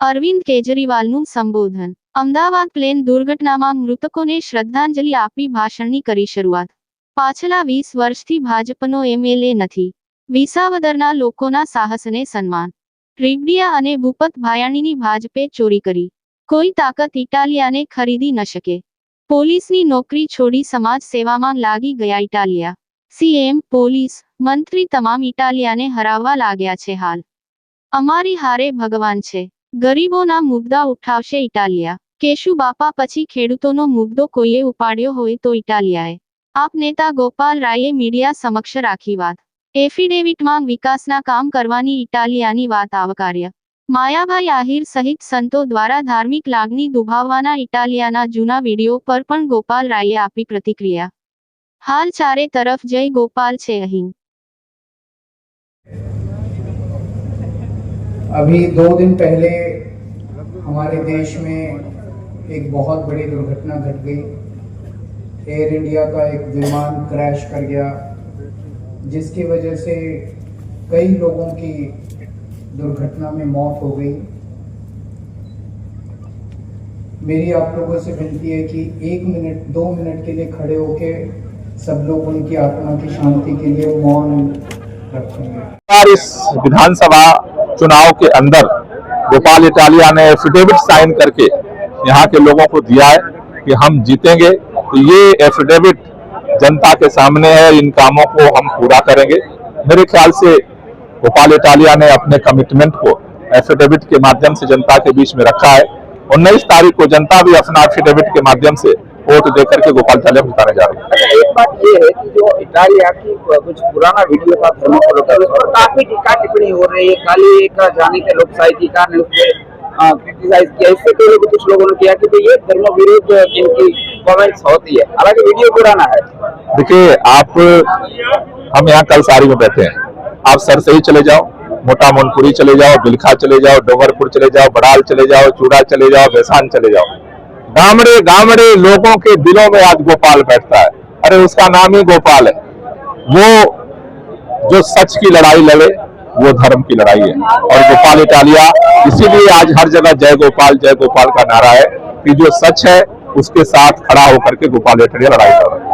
અરવિંદ કેજરીવાલનું સંબોધન. અમદાવાદ પ્લેન દુર્ઘટનામાં મૃતકોને શ્રદ્ધાંજલિ આપી ભાષણની કરી શરૂઆત. પાછલા વીસ વર્ષથી ભાજપનો એમએલએ નથી. વિસાવદરના લોકોના સાહસને સન્માન. રીબડિયા અને ભૂપત ભાયાણીની ભાજપે ચોરી કરી. કોઈ તાકાત ઇટાલિયાને ખરીદી ન શકે. પોલીસની નોકરી છોડી સમાજ સેવામાં લાગી ગયા ઇટાલિયા. સીએમ, પોલીસ, મંત્રી તમામ ઇટાલિયાને હરાવવા લાગ્યા છે હાલ. અમારી હારે ભગવાન છે. ગરીબોના મુદ્દા ઉઠાવશે ઇટાલિયા. કેશુ બાપા પછી ખેડૂતોનો મુદ્દો કોઈએ ઉપાડ્યો હોય તો ઇટાલિયાએ. આપ નેતા ગોપાલ રાયે મીડિયા સમક્ષ રાખી વાત. એફિડેવિટમાં વિકાસના કામ કરવાની ઇટાલિયાની વાત આવકાર્ય. માયાભાઈ આહિર સહિત સંતો દ્વારા ધાર્મિક લાગણી દુભાવવાના ઇટાલિયાના જૂના વીડિયો પર પણ ગોપાલ રાયે આપી પ્રતિક્રિયા. હાલ ચારે તરફ જય ગોપાલ છે અહીં अभी दो दिन पहले हमारे देश में एक बहुत बड़ी दुर्घटना घट गई। एयर इंडिया का एक विमान क्रैश कर गया, जिसकी वजह से कई लोगों की दुर्घटना में मौत हो गई। मेरी आप लोगों से विनती है कि एक मिनट, दो मिनट के लिए खड़े होके सब लोग उनकी आत्मा की शांति के लिए मौन रखेंगे। इस विधानसभा चुनाव के अंदर गोपाल इटालिया ने एफिडेविट साइन करके यहाँ के लोगों को दिया है कि हम जीतेंगे। तो ये एफिडेविट जनता के सामने है, इन कामों को हम पूरा करेंगे। मेरे ख्याल से गोपाल इटालिया ने अपने कमिटमेंट को एफिडेविट के माध्यम से जनता के बीच में रखा है। उन्नीस तारीख को जनता भी अपना एफिडेविट के माध्यम से वोट देकर के गोपाल इटालिया को जिताने जा रही है। अच्छा एक बात ये है कि जो इटालिया की कुछ पुराना वीडियो था थर्मोकोल का उस पर काफ़ी टीका टिप्पणी हो रही है। खाली एक जाने के लोक साहित्यकार ने उस क्रिटिसाइज किया। इससे पहले भी कुछ लोगों ने किया कि भाई ये धर्म विरोध इनकी कमेंट्स होती है। हालाँकि वीडियो पुराना है। देखिए आप हम यहाँ कल सारी में बैठे हैं। आप सर से ही चले जाओ मोटा मोनपुरी चले जाओ बिलखा चले जाओ डोंगरपुर चले जाओ बड़ाल चले जाओ चूड़ा चले जाओ बेसान चले जाओ। गामड़े गामड़े लोगों के दिलों में आज गोपाल बैठता है। अरे, उसका नाम ही गोपाल है। वो जो सच की लड़ाई लड़े, वो धर्म की लड़ाई है। और गोपाल इटालिया, इसीलिए आज हर जगह जय गोपाल जय गोपाल का नारा है कि जो सच है, उसके साथ खड़ा होकर के गोपाल इटालिया लड़ाई कर रहा है।